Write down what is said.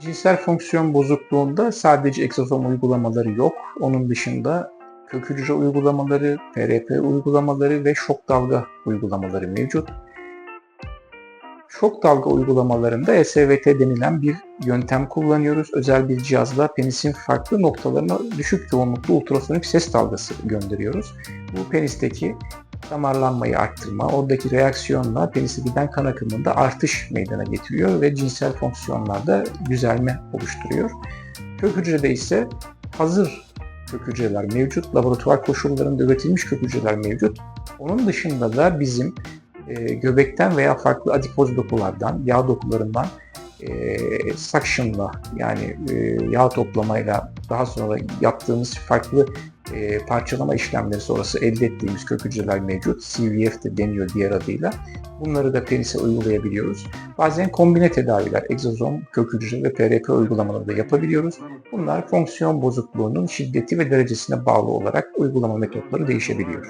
Cinsel fonksiyon bozukluğunda sadece egzozom uygulamaları yok. Onun dışında kök hücre uygulamaları, PRP uygulamaları ve şok dalga uygulamaları mevcut. Şok dalga uygulamalarında E SVT denilen bir yöntem kullanıyoruz. Özel bir cihazla penisin farklı noktalarına düşük yoğunluklu ultrasonik ses dalgası gönderiyoruz. Bu penisteki damarlanmayı arttırma, oradaki reaksiyonla penise giden kan akımında artış meydana getiriyor ve cinsel fonksiyonlarda düzelme oluşturuyor. Kök hücrede ise hazır kök hücreler mevcut, laboratuvar koşullarında üretilmiş kök hücreler mevcut. Onun dışında da bizim e, göbekten veya farklı adipoz dokulardan, yağ dokularından e, suction'la yani e, yağ toplamayla daha sonra yaptığımız farklı e, parçalama işlemleri sonrası elde ettiğimiz kök hücreler mevcut. CVF de deniyor diğer adıyla. Bunları da penise uygulayabiliyoruz. Bazen kombine tedaviler, egzozom, kök hücre ve PRP uygulamaları da yapabiliyoruz. Bunlar fonksiyon bozukluğunun şiddeti ve derecesine bağlı olarak uygulama metotları değişebiliyor.